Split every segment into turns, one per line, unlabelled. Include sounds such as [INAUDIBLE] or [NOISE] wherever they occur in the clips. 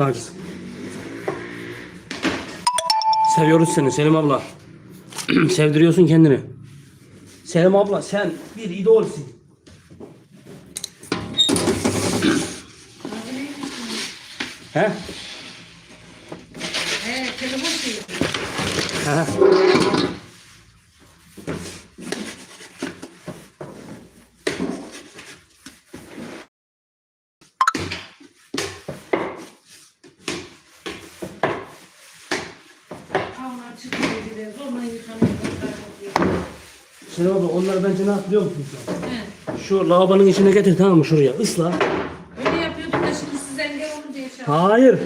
Taciz. Seviyoruz seni Selim abla. [CLEARS THROAT] Sevdiriyorsun kendini. Selim abla sen bir idolsin. [CLEARS THROAT] He?
He, telefon.
He. Onları bence ne yapıyor musun sen?
He.
Şu lavabonun içine getir tamam mı şuraya ısla.
Öyle yapıyorduk da şimdi siz engel olunca yaşa.
Hayır.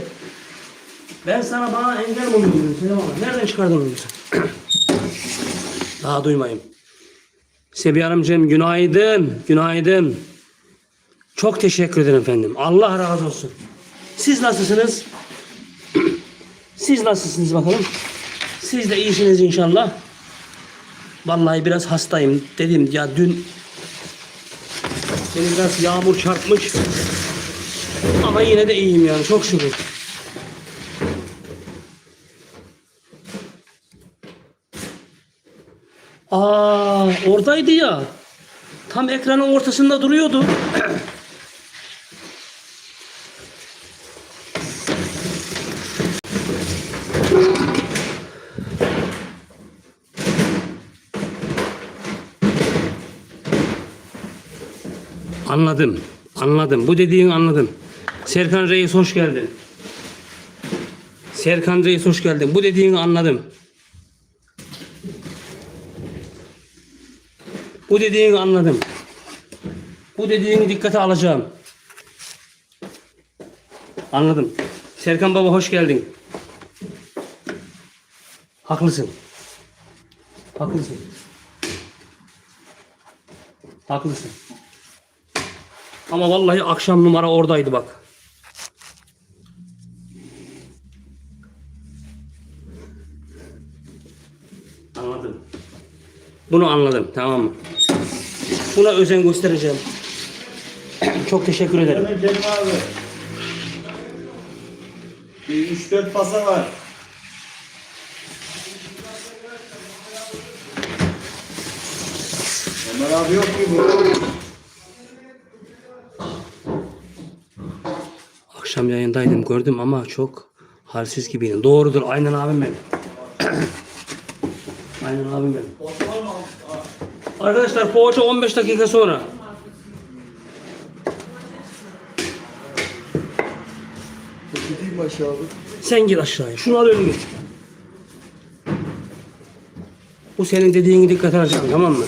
Ben sana bana engel mi oluyorum Selim abla? Nereden çıkardın onu sen? [COUGHS] Daha duymayayım. Sebiha Hanımcığım günaydın. Günaydın. Çok teşekkür ederim efendim. Allah razı olsun. Siz nasılsınız? [COUGHS] Siz nasılsınız bakalım? Siz de iyisiniz inşallah. Vallahi biraz hastayım. Dedim ya dün beni biraz yağmur çarpmış. Ama yine de iyiyim yani çok şükür. Aa oradaydı ya. Tam ekranın ortasında duruyordu. [CLEARS THROAT] Anladım. Anladım. Bu dediğini anladım. Serkan Reis hoş geldin. Serkan Reis hoş geldin. Bu dediğini anladım. Bu dediğini anladım. Bu dediğini dikkate alacağım. Anladım. Serkan Baba hoş geldin. Haklısın. Haklısın. Haklısın. Ama vallahi akşam numara oradaydı bak. Anladım. Bunu anladım tamam mı? Buna özen göstereceğim. [CLEARS THROAT] Çok teşekkür ederim.
Evet Cem abi. Bir 3-4 pasa var. Ömer abi yok ki bu.
Akşam yayındaydım gördüm ama çok halsiz gibiydim. Doğrudur aynen abim benim. [CLEARS THROAT] aynen abim benim. Arkadaşlar poğaça 15 dakika sonra.
Gideyim aşağı.
Sen gir aşağıya. Şunu al önüne. Bu senin dediğini dikkate alacağım tamam mı?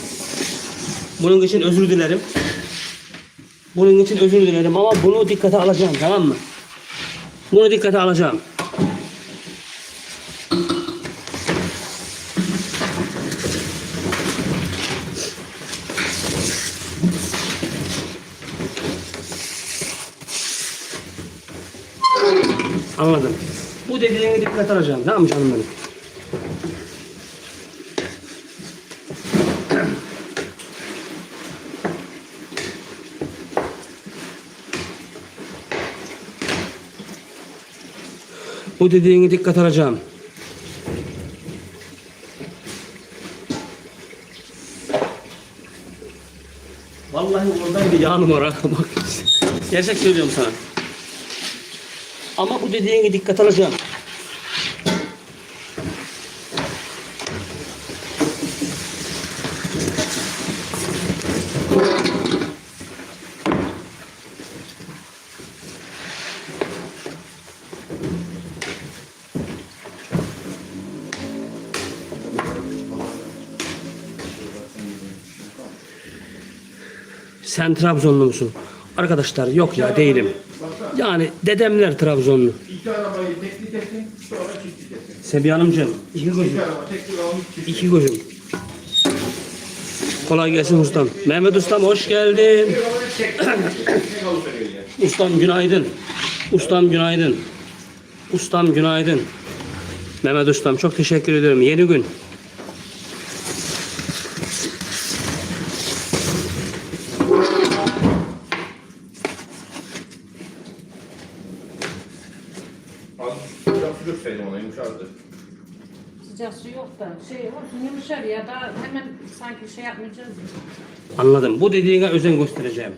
Bunun için özür dilerim. Bunun için özür dilerim ama bunu dikkate alacağım tamam mı? Bunu dikkate alacağım. Anladım. Bu dediğini dikkate alacağım. Tamam canım benim? Bu dediğini dikkat alacağım. Vallahi oradaydı ya numara. [LAUGHS] Bak. Gerçek söylüyorum sana. Ama bu dediğine dikkat alacağım. Sen Trabzonlu musun? Arkadaşlar yok ya değilim. Yani dedemler Trabzonlu.
İki arabayı tekli tekin, sonra çiftli tekin.
Sebiha Hanımcığım iki gözüm.
İki araba tekli almış çiftli.
İki gözüm. Kolay gelsin ustam. Mehmet ustam hoş geldin.
Bir arabayı tek, tek alıp veriyor yani.
Ustam günaydın. Ustam günaydın. Ustam günaydın. Mehmet ustam çok teşekkür ederim. Yeni gün.
Dökseydim ona yumuşardı.
Sıcak su yok da şey olsun yumuşar ya da hemen sanki şey yapmayacağız. ya.
Anladım. Bu dediğine özen göstereceğim.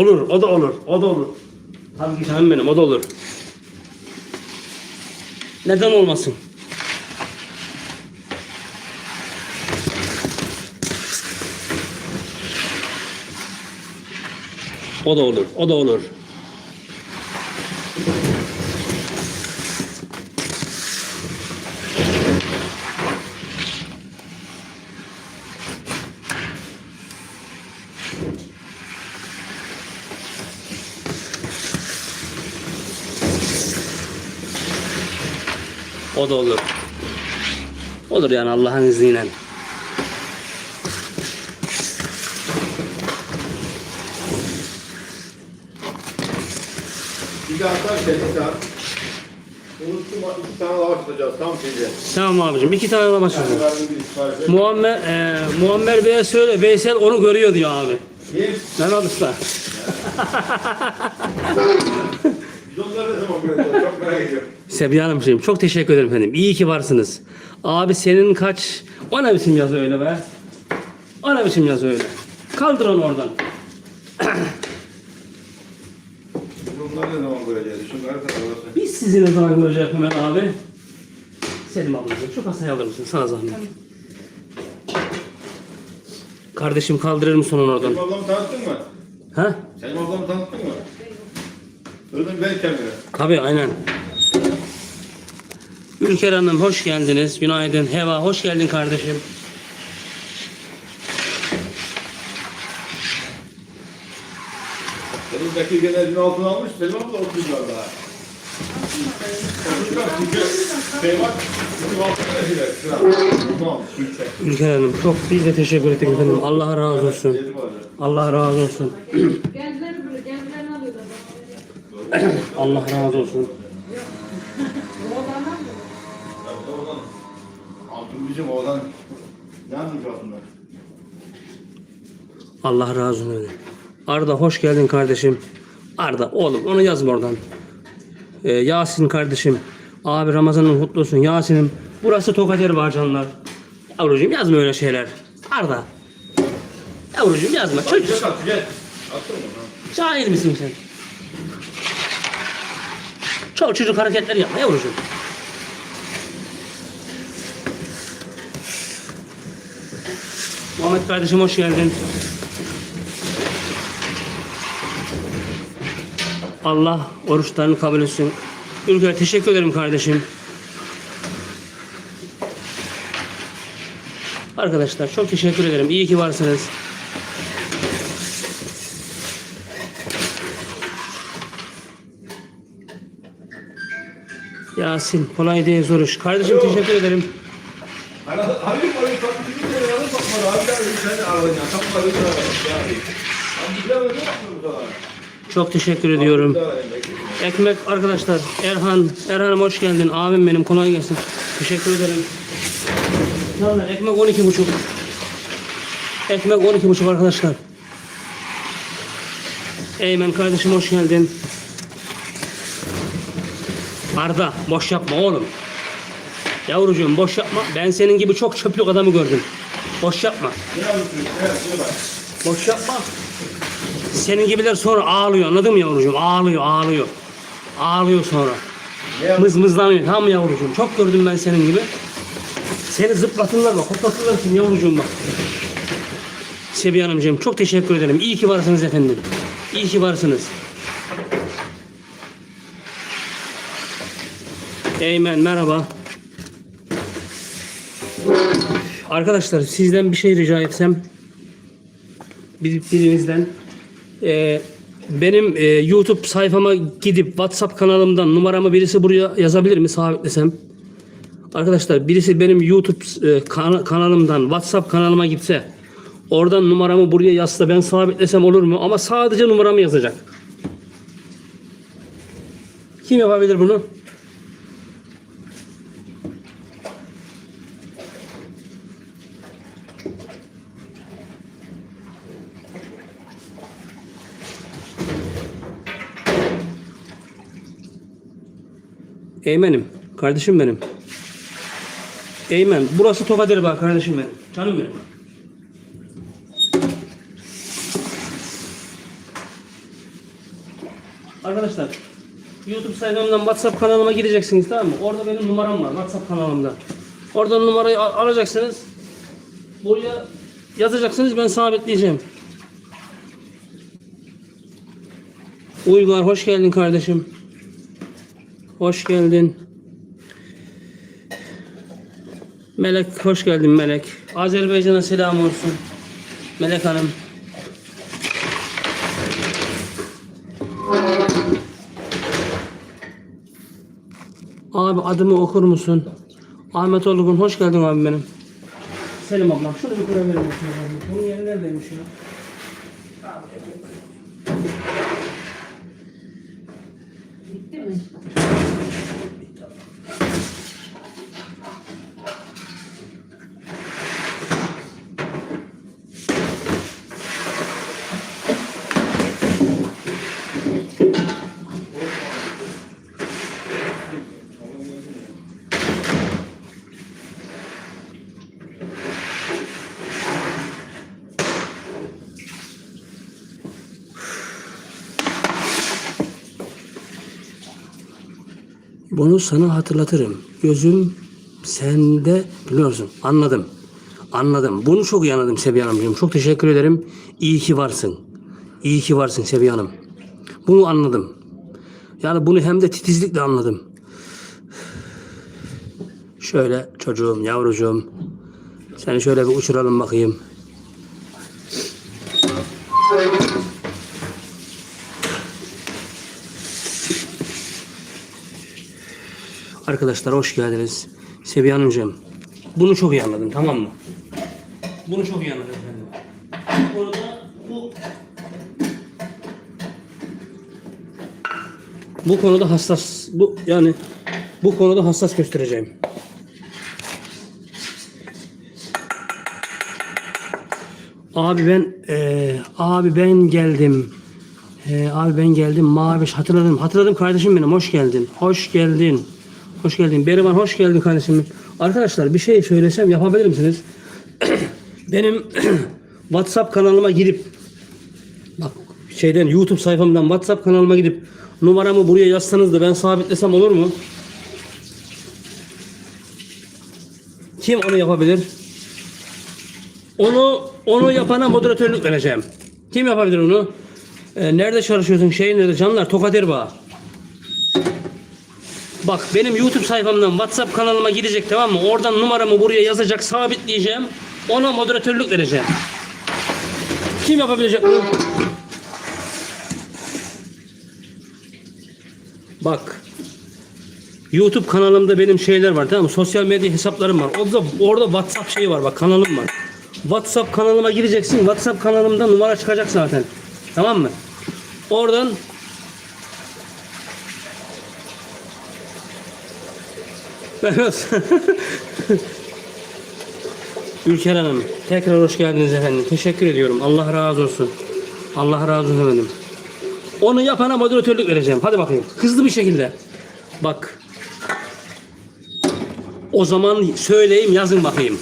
Olur, o da olur, o da olur. Tabii ki canım benim, o da olur. Neden olmasın? O da olur, o da olur. O da olur. Olur yani Allah'ın izniyle.
Bir daha atar bir daha. Unuttum iki tane lava tutacağız tam şeyde.
Tamam abicim iki tane de başlayalım.
Yani.
Muammer, e, Muammer Bey'e söyle Veysel onu görüyor diyor abi.
Kim?
Mehmet Usta. [LAUGHS]
Biz onları ne zaman? Çok merak ediyorum.
Sebiha Hanımcığım çok teşekkür ederim efendim. İyi ki varsınız. Abi senin kaç... O ne biçim yazı öyle be? O ne biçim yazı öyle? Kaldır onu oradan.
Biz onları ne zaman göreceğiz? Şunları da.
Biz sizi ne zaman göreceğiz Mehmet abi? Selim ablacığım şu kasayı alır mısın? Sana zahmet. Kardeşim kaldırır mısın onu oradan?
Selim ablamı tanıttın mı?
Ha?
Selim ablamı tanıttın mı? Duydum ben kendine.
Tabii aynen. Ülker Hanım hoş geldiniz. Günaydın. Heva hoş geldin kardeşim.
Bekir gene elini altına almış. Selim abla 30 var daha. 30 var çünkü şey var. Bizim altına gider. Sıra. Tamam. Kimse.
Ülker Hanım çok biz de teşekkür ettik efendim. Allah razı olsun. Allah razı olsun.
Kendileri böyle kendilerini alıyorlar. bana veriyor. [CLEARS THROAT]
Allah razı olsun.
Altın bizim oradan. Ne anlayacak bunlar?
Allah razı olsun. Arda hoş geldin kardeşim. Arda oğlum onu yazma oradan. Ee, Yasin kardeşim. Abi Ramazan'ın kutlu olsun. Yasin'im. Burası Tokat Erbacanlar. Yavrucuğum yazma öyle şeyler. Arda. Yavrucuğum yazma. Çocuk. Cahil misin sen? Çok çocuk hareketleri yapma yavrucuğum. Muhammed kardeşim hoş geldin. Allah oruçlarını kabul etsin. Ülker teşekkür ederim kardeşim. Arkadaşlar çok teşekkür ederim. İyi ki varsınız. Yasin kolay değil zor iş. Kardeşim
Alo.
teşekkür ederim.
Hayır hayır zaman.
Çok teşekkür ediyorum. Ekmek arkadaşlar. Erhan, Erhan'ım hoş geldin. Abim benim kolay gelsin. Teşekkür ederim. Vallahi ekmek 12 buçuk. Ekmek 12 buçuk arkadaşlar. Eymen kardeşim hoş geldin. Arda boş yapma oğlum. Yavrucuğum boş yapma. Ben senin gibi çok çöplük adamı gördüm. Boş yapma. Boş yapma. Senin gibiler sonra ağlıyor anladın mı yavrucuğum? Ağlıyor ağlıyor. Ağlıyor sonra. Mızmızlanıyor tamam mı yavrucuğum? Çok gördüm ben senin gibi. Seni zıplatırlar bak, hoplatırlar seni yavrucuğum bak. Sebiye Hanımcığım çok teşekkür ederim. İyi ki varsınız efendim. İyi ki varsınız. Eymen merhaba. Arkadaşlar sizden bir şey rica etsem bir, birinizden Ee, benim e, YouTube sayfama gidip WhatsApp kanalımdan numaramı birisi buraya yazabilir mi sabitlesem? Arkadaşlar birisi benim YouTube e, kana- kanalımdan WhatsApp kanalıma gitse Oradan numaramı buraya yazsa ben sabitlesem olur mu? Ama sadece numaramı yazacak. Kim yapabilir bunu? Eymen'im. Kardeşim benim. Eymen. Burası Tokadır bak kardeşim benim. Canım benim. Arkadaşlar YouTube sayfamdan WhatsApp kanalıma gireceksiniz tamam mı? Orada benim numaram var WhatsApp kanalımda. Oradan numarayı al- alacaksınız. Buraya yazacaksınız ben sabitleyeceğim. Uygar hoş geldin kardeşim. Hoş geldin. Melek hoş geldin Melek. Azerbaycan'a selam olsun. Melek Hanım. Abi adımı okur musun? Ahmet Olgun hoş geldin abi benim. Selim ablam şunu bir kurabilir misin? Bunun yeri neredeymiş ya? Bunu sana hatırlatırım. Gözüm sende biliyorsun. Anladım. Anladım. Bunu çok iyi anladım Sebiye Hanımcığım. Çok teşekkür ederim. İyi ki varsın. İyi ki varsın Sebiye Hanım. Bunu anladım. Yani bunu hem de titizlikle anladım. Şöyle çocuğum, yavrucuğum. Seni şöyle bir uçuralım bakayım. Arkadaşlar hoş geldiniz. Sebiye Hanımcığım. Bunu çok iyi anladım tamam mı? Bunu çok iyi anladım efendim. Orada bu bu konuda hassas bu yani bu konuda hassas göstereceğim. Abi ben eee, abi ben geldim. Eee, abi ben geldim. Maviş hatırladım. Hatırladım kardeşim benim. Hoş geldin. Hoş geldin. Hoş geldin. Berivan hoş geldin kardeşim. Arkadaşlar bir şey söylesem yapabilir misiniz? [CLEARS THROAT] benim [CLEARS THROAT] WhatsApp kanalıma girip bak şeyden YouTube sayfamdan WhatsApp kanalıma gidip numaramı buraya yazsanız da ben sabitlesem olur mu? Kim onu yapabilir? Onu onu yapana moderatörlük vereceğim. Kim yapabilir onu? Ee, nerede çalışıyorsun? Şey nerede? Canlar Tokat Erbaa. Bak benim YouTube sayfamdan WhatsApp kanalıma girecek tamam mı? Oradan numaramı buraya yazacak, sabitleyeceğim. Ona moderatörlük vereceğim. Kim yapabilecek bunu? Bak. YouTube kanalımda benim şeyler var tamam mı? Sosyal medya hesaplarım var. Orada, orada WhatsApp şeyi var bak kanalım var. WhatsApp kanalıma gireceksin. WhatsApp kanalımda numara çıkacak zaten. Tamam mı? Oradan Evet. [LAUGHS] Ülker Hanım, tekrar hoş geldiniz efendim. Teşekkür ediyorum. Allah razı olsun. Allah razı olsun efendim. Onu yapana moderatörlük vereceğim. Hadi bakayım. Hızlı bir şekilde. Bak. O zaman söyleyeyim yazın bakayım.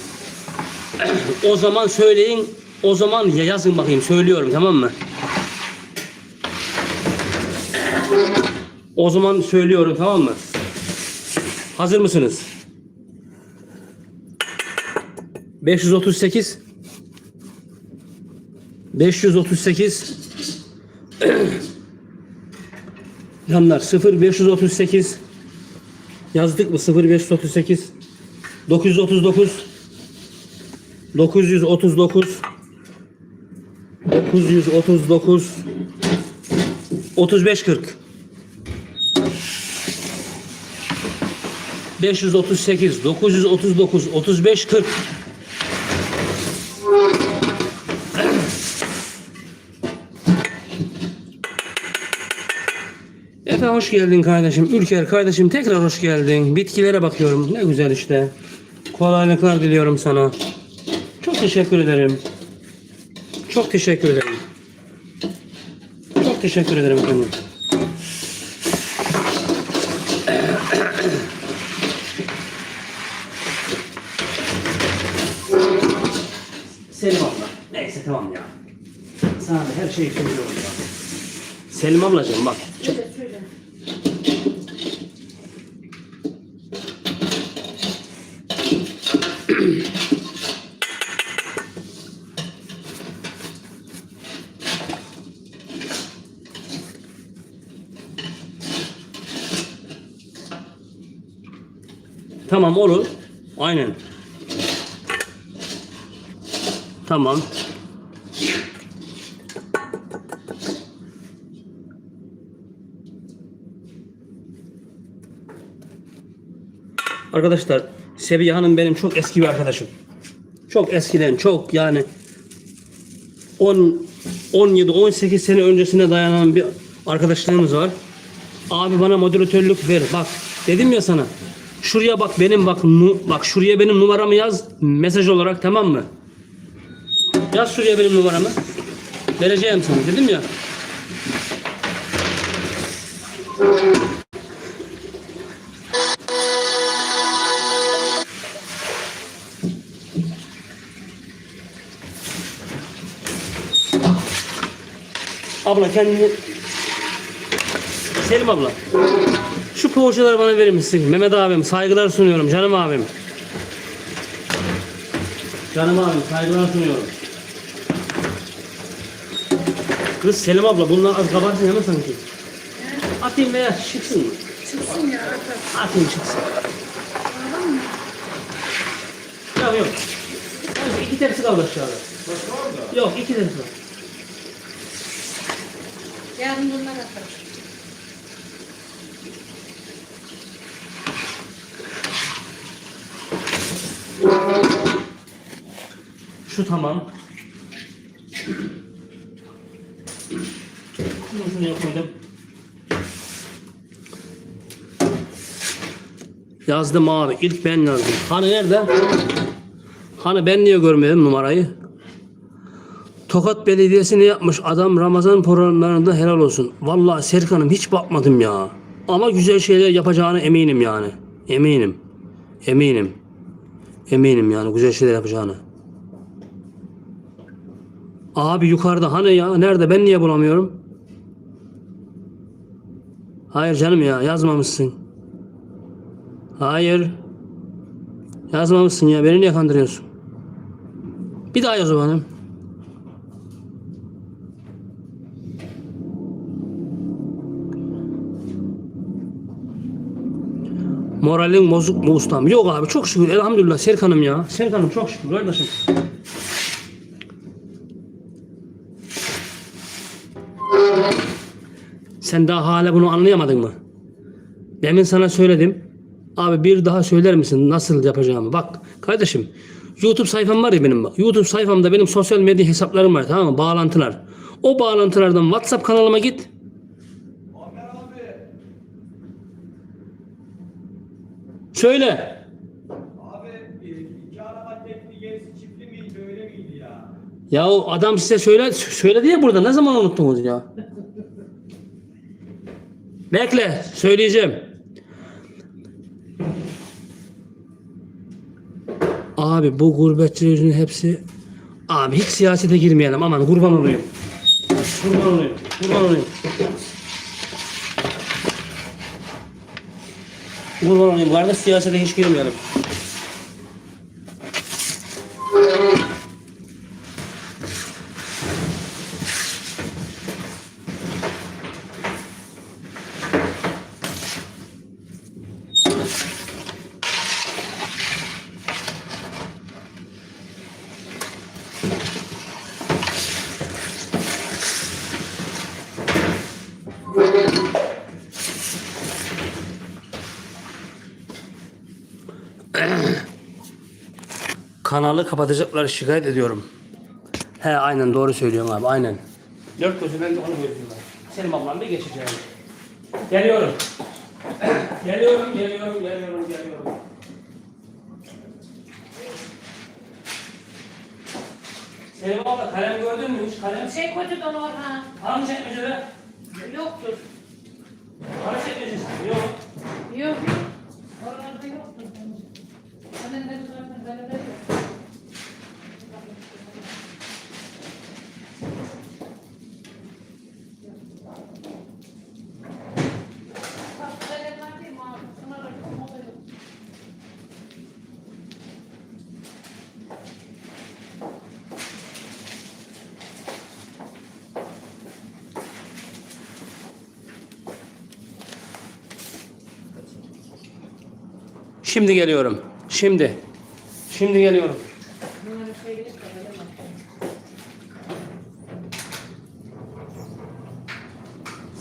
[CLEARS THROAT] o zaman söyleyin. O zaman ya yazın bakayım. Söylüyorum tamam mı? O zaman söylüyorum tamam mı? Hazır mısınız? 538 538 [CLEARS THROAT] Yanlar 0 538 yazdık mı? 0 538 939 939 939 35 538, 939, 35, 40. Efe hoş geldin kardeşim. Ülker kardeşim tekrar hoş geldin. Bitkilere bakıyorum. Ne güzel işte. Kolaylıklar diliyorum sana. Çok teşekkür ederim. Çok teşekkür ederim. Çok teşekkür ederim efendim. Selim ablacığım bak.
Söyle söyle.
Tamam olur. Aynen. Tamam. Arkadaşlar Sebiye Hanım benim çok eski bir arkadaşım. Çok eskiden çok yani 10 17 18 sene öncesine dayanan bir arkadaşlığımız var. Abi bana moderatörlük ver. Bak dedim ya sana. Şuraya bak benim bak nu, bak şuraya benim numaramı yaz mesaj olarak tamam mı? Yaz şuraya benim numaramı. Vereceğim sana dedim ya. Abla kendini Selim abla. Şu poğaçaları bana verir misin? Mehmet abim saygılar sunuyorum canım abim. Canım abim saygılar sunuyorum. Kız Selim abla bunlar az kabarsın ya sanki. Atayım veya çıksın mı?
Çıksın ya. atar.
Atayım çıksın. Yok yok. İki tepsi kaldı aşağıda.
Başka var da.
Yok iki tepsi var.
Yarın bunlar atar.
Şu tamam. Bunu şuraya koydum. Yazdım abi. İlk ben yazdım. Hani nerede? Hani ben niye görmedim numarayı? Tokat Belediyesi ne yapmış? Adam Ramazan programlarında helal olsun. Vallahi Serkan'ım hiç bakmadım ya. Ama güzel şeyler yapacağına eminim yani. Eminim. Eminim. Eminim yani güzel şeyler yapacağını. Abi yukarıda hani ya nerede ben niye bulamıyorum? Hayır canım ya yazmamışsın. Hayır. Yazmamışsın ya beni niye kandırıyorsun? Bir daha yaz o bana. Moralin bozuk mu ustam? Yok abi çok şükür elhamdülillah Serkan'ım ya. Serkan'ım çok şükür kardeşim. Sen daha hala bunu anlayamadın mı? Demin sana söyledim. Abi bir daha söyler misin nasıl yapacağımı? Bak kardeşim YouTube sayfam var ya benim bak. YouTube sayfamda benim sosyal medya hesaplarım var tamam mı? Bağlantılar. O bağlantılardan WhatsApp kanalıma git. Söyle.
Abi iki araba tekli gerisi çiftli miydi öyle miydi ya?
Ya o adam size söyle söyledi ya burada. Ne zaman unuttunuz ya? Bekle, söyleyeceğim. Abi bu gurbetçilerin hepsi Abi hiç siyasete girmeyelim aman kurban olayım. Kurban olayım. Kurban olayım. Kurban olayım. Kardeş siyasete hiç girmeyelim. Kanalı kapatacaklar şikayet ediyorum. He aynen doğru söylüyorsun abi aynen. Dört gözü ben de onu ben. Selim ablam bir geçeceğim. Geliyorum. [COUGHS] geliyorum, geliyorum, geliyorum, geliyorum. Selim abla kalem gördün mü hiç kalem?
Şey kötü dolu var ha.
Hangi çekmecede?
Yoktur.
Hangi çekmecesi? Yok.
Yok. Oralarda yoktur. Kalemleri zaten kalemleri yok. Bak, kalemler değil mi abi? Şunlar da yok, moda yok.
Şimdi geliyorum. Şimdi. Şimdi geliyorum.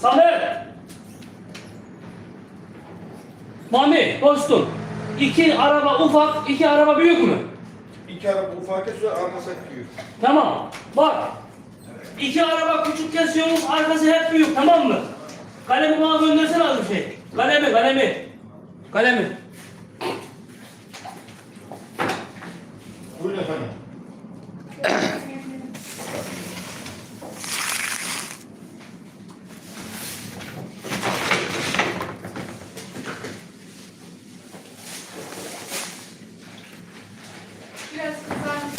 Samet! Mami dostum. İki araba ufak, iki araba büyük mü?
İki araba ufak kesiyor, arkası büyük.
Tamam. Bak. İki araba küçük kesiyoruz, arkası hep büyük tamam mı? Kalemi bana göndersene az bir şey. Kalemi, kalemi. Kalemi.
Buyurun efendim.
Biraz kızarmış.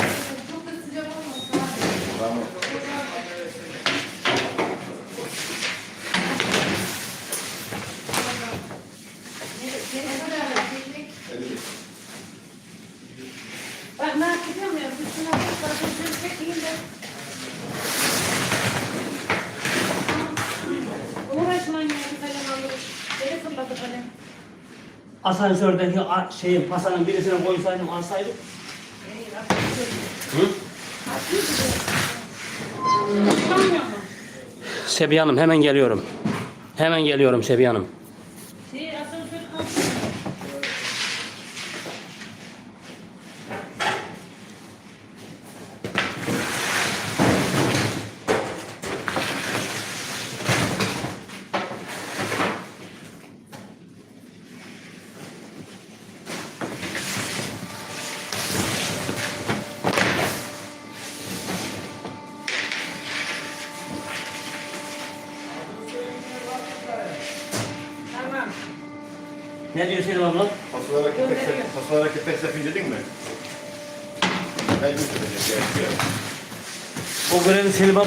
Çok da sıcak olmasın abi.
Tamam.
Ne kadar teknik
Hadi.
Bak ne yapıyor muyum? Üstüne bak, bak, üstüne çekeyim de. Uğraşmayın ya, bir kalem alırız. Geri fırladı kalem.
Asansördeki şeyin, masanın birisine koysaydım, alsaydım.
Hı?
Sebiye Hanım hemen geliyorum. Hemen geliyorum Sebiye Hanım.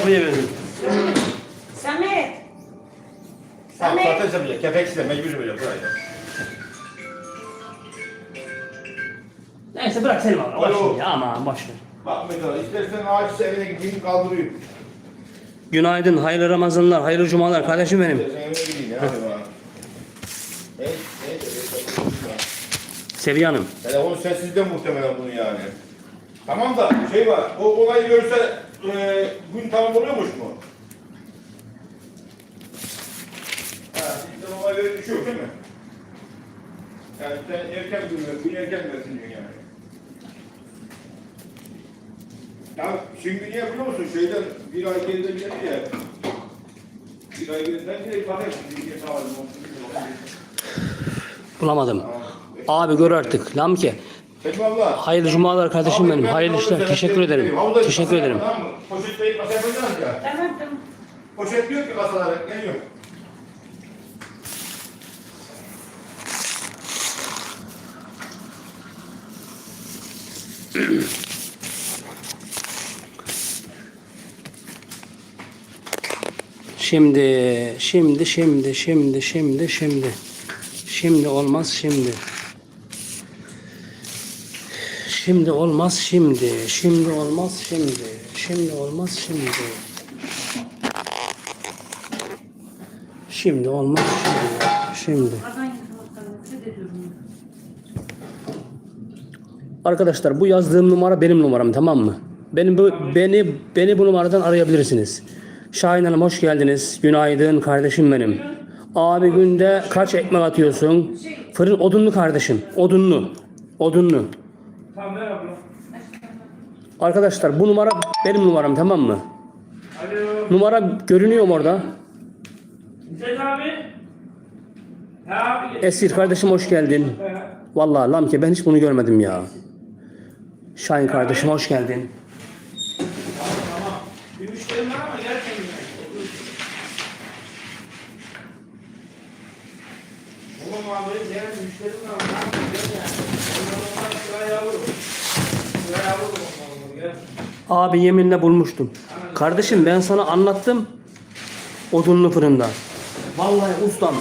Ablaya verdim.
Samet.
Tamam,
Samet.
zaten sepecek. Kepek size mecbur yapacağım. Buraya.
Neyse bırak Selim abla. Boş
Alo.
ya aman boş ver.
Bak mesela istersen ağaç evine gideyim kaldırayım.
Günaydın, hayırlı Ramazanlar, hayırlı cumalar kardeşim benim.
İstersen evine gideyim. Ne yapayım ha? Ne? Ne? Ne?
Seviye Hanım.
Telefon sessizde muhtemelen bunu yani. Tamam da şey var, o olayı görse e, gün tamam oluyormuş mu? Ha, olay böyle düşüyor değil mi? Yani sen erken gün gün erken versin diyor yani. Ya şimdi niye biliyor musun? Şeyden bir ay geride geldi ya. Bir ay geride, ben direkt bakayım. Bir şey sağladım.
Bulamadım. Abi gör artık. Lamke.
Selim abla.
Hayırlı cumalar kardeşim benim.
ben
Hayırlı işler. Teşekkür ederim. Teşekkür ederim.
Poşetleyip masaya koyacağız ya.
Tamam tamam.
Poşet diyor ki kasalara geliyor. [CLEARS THROAT]
Şimdi, şimdi, şimdi, şimdi, şimdi, şimdi. Şimdi olmaz şimdi. Şimdi olmaz şimdi. Şimdi olmaz şimdi. Şimdi olmaz şimdi. Şimdi olmaz şimdi. Şimdi. Arkadaşlar bu yazdığım numara benim numaram tamam mı? Benim bu beni beni bu numaradan arayabilirsiniz. Şahin Hanım hoş geldiniz. Günaydın kardeşim benim. Abi günde kaç ekmek atıyorsun? Fırın odunlu kardeşim. Odunlu. Odunlu. Arkadaşlar bu numara benim numaram tamam mı?
Alo.
Numara görünüyor mu orada?
İzzet abi. Abi.
Esir kardeşim hoş geldin. Vallahi Lamke ben hiç bunu görmedim ya. Şahin kardeşim hoş geldin.
Tamam tamam. Bir müşterim var ama gel. Oğlum abi gel müşterim var. Ne yapayım gel yani. Ondan sonra alırım ondan sonra gel.
Abi yeminle bulmuştum. Kardeşim ben sana anlattım. Odunlu fırında. Vallahi ustam.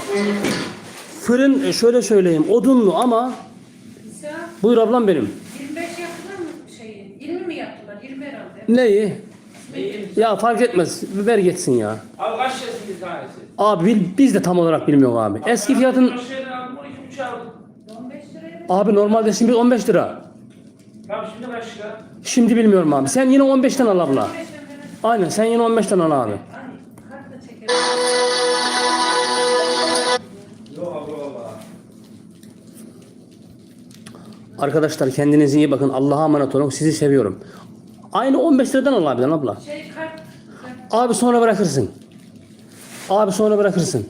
Fırın e, şöyle söyleyeyim odunlu ama buyur ablam benim.
25 yaptılar mı şeyi? 20 mi yaptılar? 20 herhalde.
Neyi? Ya fark etmez. Ver geçsin ya.
Abi kaç bir tanesi?
Abi bil- biz de tam olarak bilmiyoruz abi. Eski fiyatın
şeyden aldım 12 aldım.
15 liraya mı?
abi normalde şimdi 15 lira.
Tamam şimdi kaç lira?
Şimdi bilmiyorum abi. Sen yine 15'ten al abla.
15 lira.
Aynen sen yine 15'ten al abi. Arkadaşlar kendinize iyi bakın. Allah'a emanet olun. Sizi seviyorum. Aynı 15 liradan al abiden abla.
Şey.
Abi sonra bırakırsın. Abi sonra bırakırsın.